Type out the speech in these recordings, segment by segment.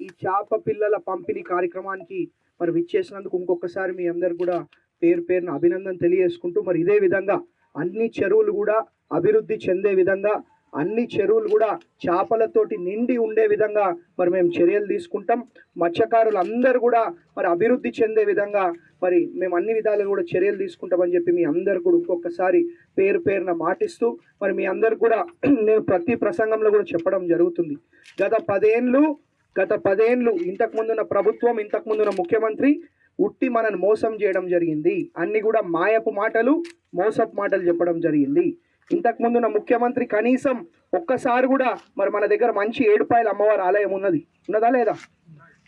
ఈ చేప పిల్లల పంపిణీ కార్యక్రమానికి మరి విచ్చేసినందుకు ఇంకొకసారి మీ అందరు కూడా పేరు పేరున అభినందన తెలియజేసుకుంటూ మరి ఇదే విధంగా అన్ని చెరువులు కూడా అభివృద్ధి చెందే విధంగా అన్ని చెరువులు కూడా చేపలతోటి నిండి ఉండే విధంగా మరి మేము చర్యలు తీసుకుంటాం. మత్స్యకారులు అందరూ కూడా మరి అభివృద్ధి చెందే విధంగా మరి మేము అన్ని విధాలుగా కూడా చర్యలు తీసుకుంటామని చెప్పి మీ అందరు కూడా ఇంకొకసారి పేరు పేరున మాటిస్తూ మరి మీ అందరు కూడా నేను ప్రతి ప్రసంగంలో కూడా చెప్పడం జరుగుతుంది. గత పదేళ్ళు గత పదేళ్ళు ఇంతకుముందున్న ప్రభుత్వం ఇంతకు ముందున్న ముఖ్యమంత్రి ఉట్టి మనను మోసం చేయడం జరిగింది. అన్ని కూడా మాయపు మాటలు మోసపు మాటలు చెప్పడం జరిగింది. ఇంతకుముందు ముందున్న ముఖ్యమంత్రి కనీసం ఒక్కసారి కూడా మరి మన దగ్గర మంచి ఏడుపాయల అమ్మవారి ఆలయం ఉన్నది. ఉన్నదా లేదా?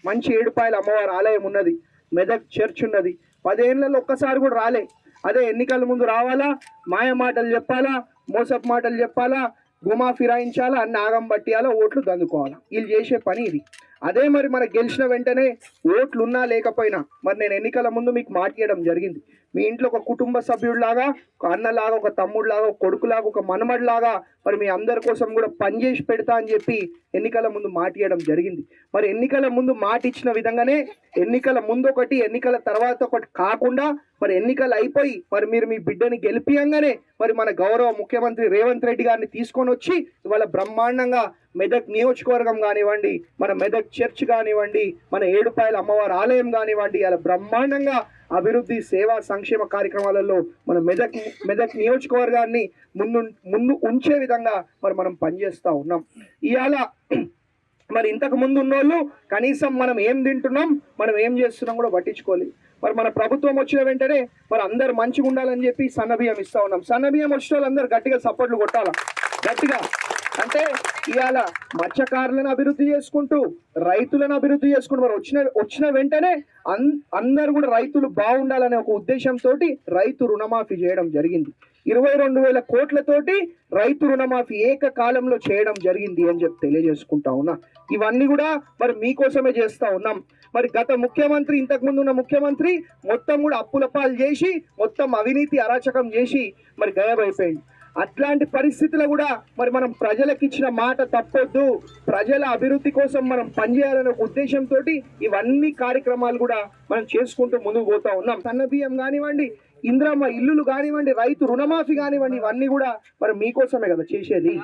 మంచి ఏడుపాయల అమ్మవారి ఆలయం ఉన్నది. మెదక్ చర్చ్ ఉన్నది. పదేళ్ళలో ఒక్కసారి కూడా రాలే. అదే ఎన్నికల ముందు రావాలా? మాయ మాటలు చెప్పాలా? మోసపు మాటలు చెప్పాలా? గుమా ఫిరాయించాలా? అన్ని ఆగం పట్టియాలా? ఓట్లు దందుకోవాలా? వీళ్ళు చేసే పని ఇది. అదే మరి మన గెలిచిన వెంటనే ఓట్లు ఉన్నా లేకపోయినా మరి నేను ఎన్నికల ముందు మీకు మాట్లాడడం జరిగింది. మీ ఇంట్లో ఒక కుటుంబ సభ్యుడిలాగా ఒక అన్నలాగా ఒక తమ్ముడిలాగా ఒక కొడుకులాగా ఒక మనమడిలాగా మరి మీ అందరి కోసం కూడా పనిచేసి పెడతా అని చెప్పి ఎన్నికల ముందు మాట్లాడడం జరిగింది. మరి ఎన్నికల ముందు మాట ఇచ్చిన విధంగానే ఎన్నికల ముందు ఒకటి ఎన్నికల తర్వాత ఒకటి కాకుండా మరి ఎన్నికలు అయిపోయి మరి మీరు మీ బిడ్డని గెలిపియంగానే మరి మన గౌరవ ముఖ్యమంత్రి రేవంత్ రెడ్డి గారిని తీసుకొని వచ్చి ఇవాళ బ్రహ్మాండంగా మెదక్ నియోజకవర్గం కానివ్వండి మన మెదక్ చర్చ్ కానివ్వండి మన ఏడుపాయల అమ్మవారి ఆలయం కానివ్వండి అలా బ్రహ్మాండంగా అభివృద్ధి సేవా సంక్షేమ కార్యక్రమాలలో మన మెదక్ మెదక్ నియోజకవర్గాన్ని ముందు ముందు ఉంచే విధంగా మరి మనం పనిచేస్తూ ఉన్నాం. ఇవాళ మరి ఇంతకు ముందు ఉన్నోళ్ళు కనీసం మనం ఏం తింటున్నాం మనం ఏం చేస్తున్నాం కూడా పట్టించుకోవాలి మరి మన ప్రభుత్వం వచ్చిన వెంటనే మరి అందరు మంచిగా ఉండాలని చెప్పి సన్నబియ్యం ఇస్తా ఉన్నాం. సన్నబియ్యం వచ్చిన వాళ్ళు అందరు గట్టిగా సపోర్ట్లు కొట్టాలా? గట్టిగా. అంటే ఇవాళ మత్స్యకారులను అభివృద్ధి చేసుకుంటూ రైతులను అభివృద్ధి చేసుకుంటూ మరి వచ్చిన వచ్చిన వెంటనే అన్ అందరు కూడా రైతులు బాగుండాలనే ఒక ఉద్దేశంతో రైతు రుణమాఫీ చేయడం జరిగింది. ఇరవై రెండు వేల కోట్లతోటి రైతు రుణమాఫీ ఏకకాలంలో చేయడం జరిగింది అని చెప్పి తెలియజేసుకుంటా ఉన్నా. ఇవన్నీ కూడా మరి మీకోసమే చేస్తూ ఉన్నాం. మరి గత ముఖ్యమంత్రి ఇంతకుముందు ఉన్న ముఖ్యమంత్రి మొత్తం కూడా అప్పుల పాలు చేసి మొత్తం అవినీతి అరాచకం చేసి మరి గయమైపోయింది అట్లాంటి పరిస్థితుల్లో కూడా మరి మనం ప్రజలకు ఇచ్చిన మాట తప్పొద్దు. ప్రజల అభివృద్ధి కోసం మనం పనిచేయాలనే ఒక ఉద్దేశంతో ఇవన్నీ కార్యక్రమాలు కూడా మనం చేసుకుంటూ ముందుకు పోతా ఉన్నాం. సన్న బియ్యం కానివ్వండి ఇంద్రమ్మ ఇల్లులు కానివ్వండి రైతు రుణమాఫీ కానివ్వండి ఇవన్నీ కూడా మరి మీకోసమే కదా చేసేది.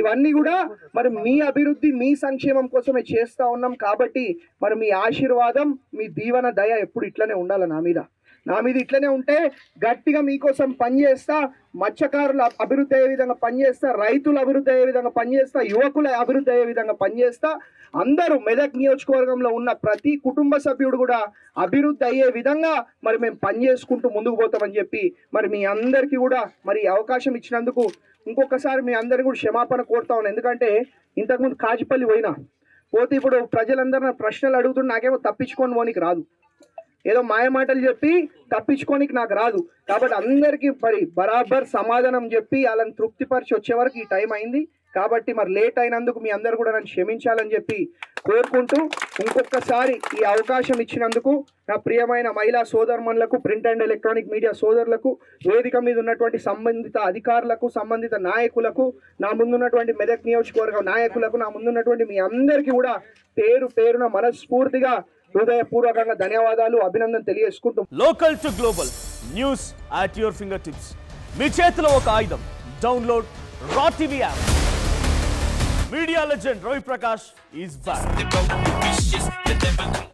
ఇవన్నీ కూడా మరి మీ అభివృద్ధి మీ సంక్షేమం కోసమే చేస్తా ఉన్నాం. కాబట్టి మరి మీ ఆశీర్వాదం మీ దీవన దయ ఎప్పుడు ఇట్లనే ఉండాలి నా మీద. నా మీద ఇట్లనే ఉంటే గట్టిగా మీకోసం పనిచేస్తా మత్స్యకారుల అభివృద్ధి అయ్యే విధంగా పనిచేస్తా రైతుల అభివృద్ధి అయ్యే విధంగా పనిచేస్తా యువకుల అభివృద్ధి అయ్యే విధంగా పనిచేస్తా అందరూ మెదక్ నియోజకవర్గంలో ఉన్న ప్రతి కుటుంబ సభ్యుడు కూడా అభివృద్ధి అయ్యే విధంగా మరి మేము పనిచేసుకుంటూ ముందుకు పోతామని చెప్పి మరి మీ అందరికీ కూడా మరి అవకాశం ఇచ్చినందుకు ఇంకొకసారి మీ అందరికీ కూడా క్షమాపణ కోరుతా ఉన్నాను ఎందుకంటే ఇంతకుముందు కాజిపల్లి పోయినా. పోతే ఇప్పుడు ప్రజలందరూ ప్రశ్నలు అడుగుతున్న నాకేమో తప్పించుకొని పోనీకి రాదు. ఏదో మాయ మాటలు చెప్పి తప్పించుకోనికి నాకు రాదు. కాబట్టి అందరికీ మరి బరాబర్ సమాధానం చెప్పి వాళ్ళని తృప్తిపరిచి వచ్చే వరకు ఈ టైం అయింది. కాబట్టి మరి లేట్ అయినందుకు మీ అందరు కూడా నన్ను క్షమించాలని చెప్పి కోరుకుంటూ ఇంకొకసారి ఈ అవకాశం ఇచ్చినందుకు నా ప్రియమైన మహిళా సోదరుమణులకు ప్రింట్ అండ్ ఎలక్ట్రానిక్ మీడియా సోదరులకు వేదిక మీద ఉన్నటువంటి సంబంధిత అధికారులకు సంబంధిత నాయకులకు నా ముందున్నటువంటి మెదక్ నియోజకవర్గ నాయకులకు నా ముందున్నటువంటి మీ అందరికీ కూడా పేరు పేరున మనస్ఫూర్తిగా హృదయపూర్వకంగా ధన్యవాదాలు అభినందన తెలియజేసుకుంటూ local to global news at your fingertips మీ చేతిలో ఒక ఆయుధం. Download Raw TV app media legend Ravi Prakash is back